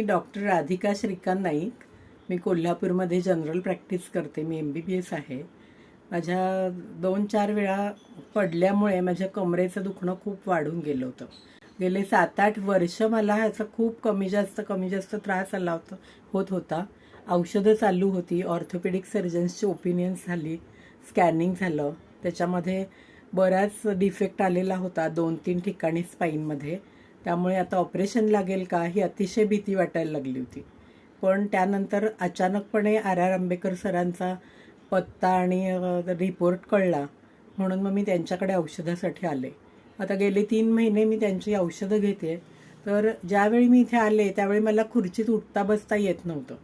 मी doctor Radhika Shrikant Naik. मी कोल्हापूरमध्ये general practice करते. मी एम बी बी एस आहे. माझ्या दोन चार वेळा पडल्यामुळे माझ्या कमरेचं दुखणं खूप वाढून गेलं होतं. गेले सात आठ वर्ष मला ह्याचा खूप कमी जास्त कमी जास्त त्रास आला होता होत होता. औषधं चालू होती. ऑर्थोपेडिक सर्जन्सची ओपिनियन्स झाली. स्कॅनिंग झालं. त्याच्यामध्ये बराच डिफेक्ट आलेला होता. दोन तीन ठिकाणी स्पाईनमध्ये त्यामुळे आता ऑपरेशन लागेल का ही अतिशय भीती वाटायला लागली होती. पण त्यानंतर अचानकपणे आर आर आंबेकर सरांचा पत्ता आणि रिपोर्ट कळला. म्हणून मग मी त्यांच्याकडे औषधासाठी आले. आता गेले तीन महिने मी त्यांची औषधं घेते. तर ज्यावेळी मी इथे आले त्यावेळी मला खुर्चीत उठता बसता येत नव्हतं.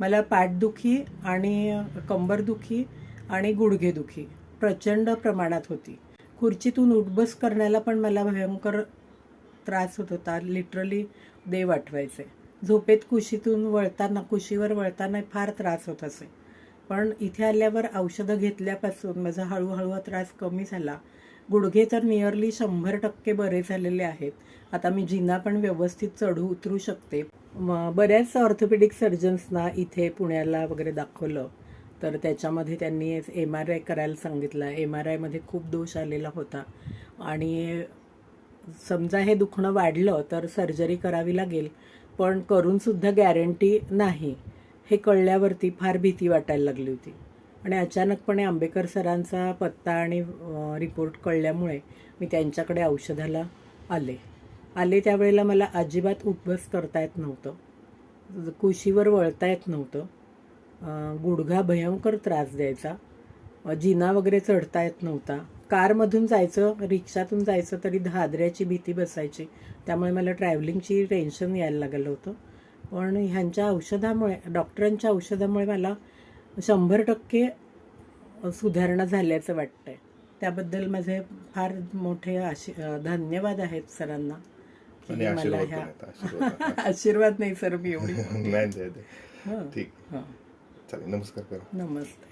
मला पाठदुखी आणि कंबरदुखी आणि गुडघेदुखी प्रचंड प्रमाणात होती. खुर्चीतून उठबस करण्याला पण मला भयंकर त्रास होत होता. लिटरली देव आठवायचे. झोपेत कुशीतून वळताना कुशीवर वळताना फार त्रास होत असे. पण इथे आल्यावर औषधं घेतल्यापासून माझा हळूहळू हा त्रास कमी झाला. गुडघे तर नियरली शंभर टक्के बरे झालेले आहेत. आता मी जिना पण व्यवस्थित चढू उतरू शकते. बऱ्याच ऑर्थोपेडिक सर्जन्सना इथे पुण्याला वगैरे दाखवलं. तर त्याच्यामध्ये त्यांनी एम आर आय करायला सांगितलं. एम आर आयमध्ये खूप दोष आलेला होता. आणि समजा हे दुखणं वाढलं तर सर्जरी करावी लागेल पण करूनसुद्धा गॅरंटी नाही. हे कळल्यावरती फार भीती वाटायला लागली होती. आणि अचानकपणे आंबेकर सरांचा पत्ता आणि रिपोर्ट कळल्यामुळे मी त्यांच्याकडे औषधाला आले. आले त्यावेळेला मला अजिबात उपवास करता येत नव्हतं. कुशीवर वळता येत नव्हतं. गुडघा भयंकर त्रास द्यायचा. जिना वगैरे चढता येत नव्हता. कारमधून जायचं रिक्षातून जायचं तरी हादऱ्याची भीती बसायची. त्यामुळे मला ट्रॅव्हलिंगची टेन्शन यायला लागलं होतं. पण ह्यांच्या औषधामुळे डॉक्टरांच्या औषधामुळे मला शंभर टक्के सुधारणा झाल्याचं वाटतंय. त्याबद्दल माझे फार मोठे आशी धन्यवाद आहेत सरांना. की मला ह्या आशीर्वाद नाही सर मी एवढी. हं. ठीक. चालेल नमस्कार करा. नमस्ते.